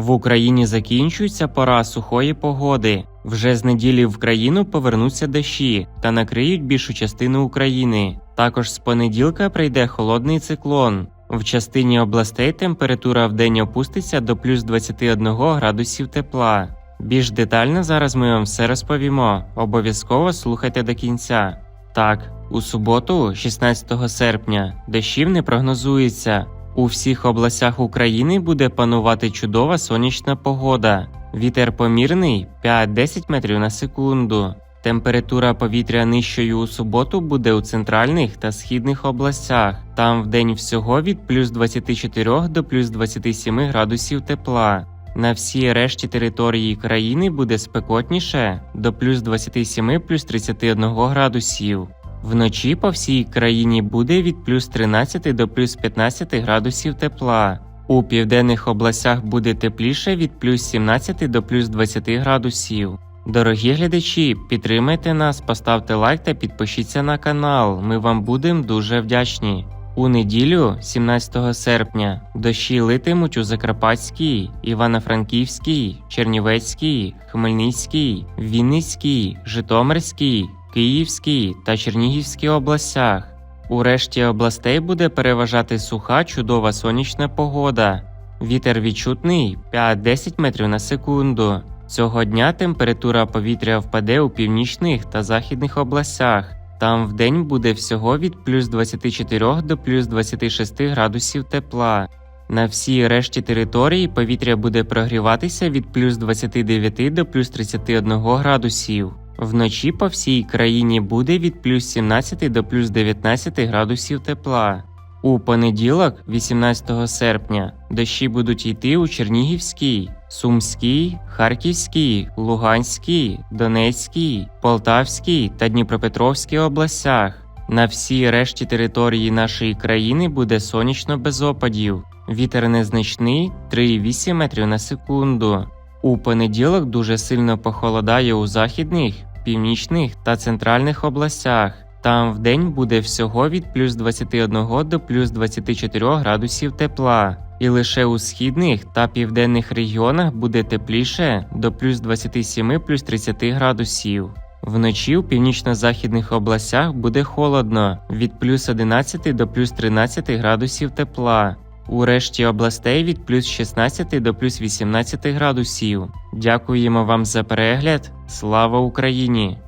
В Україні закінчується пора сухої погоди. Вже з неділі в країну повернуться дощі та накриють більшу частину України. Також з понеділка прийде холодний циклон. В частині областей температура в день опуститься до плюс 21 градусів тепла. Більш детально зараз ми вам все розповімо. Обов'язково слухайте до кінця. Так, у суботу, 16 серпня, дощів не прогнозується. У всіх областях України буде панувати чудова сонячна погода. Вітер помірний 5-10 метрів на секунду. Температура повітря нижчою у суботу буде у центральних та східних областях. Там в день всього від плюс 24 до плюс 27 градусів тепла. На всій решті території країни буде спекотніше до плюс 27 плюс 31 градусів. Вночі по всій країні буде від плюс 13 до плюс 15 градусів тепла. У південних областях буде тепліше від плюс 17 до плюс 20 градусів. Дорогі глядачі, підтримайте нас, поставте лайк та підпишіться на канал. Ми вам будемо дуже вдячні. У неділю, 17 серпня, дощі литимуть у Закарпатській, Івано-Франківській, Чернівецькій, Хмельницькій, Вінницькій, Житомирській, Київській та Чернігівській областях. У решті областей буде переважати суха чудова сонячна погода. Вітер відчутний 5-10 метрів на секунду. Цього дня температура повітря впаде у північних та західних областях. Там вдень буде всього від плюс 24 до плюс 26 градусів тепла. На всій решті території повітря буде прогріватися від плюс 29 до плюс 31 градусів. Вночі по всій країні буде від плюс 17 до плюс 19 градусів тепла. У понеділок, 18 серпня, дощі будуть йти у Чернігівській, Сумській, Харківській, Луганській, Донецькій, Полтавській та Дніпропетровській областях. На всій решті території нашої країни буде сонячно без опадів. Вітер незначний 3,8 метрів на секунду. У понеділок дуже сильно похолодає у західних, північних та центральних областях. Там вдень буде всього від плюс 21 до плюс 24 градусів тепла, і лише у східних та південних регіонах буде тепліше до плюс 27 плюс 30 градусів. Вночі у північно-західних областях буде холодно від плюс 11 до плюс 13 градусів тепла. У решті областей від плюс 16 до плюс 18 градусів. Дякуємо вам за перегляд. Слава Україні!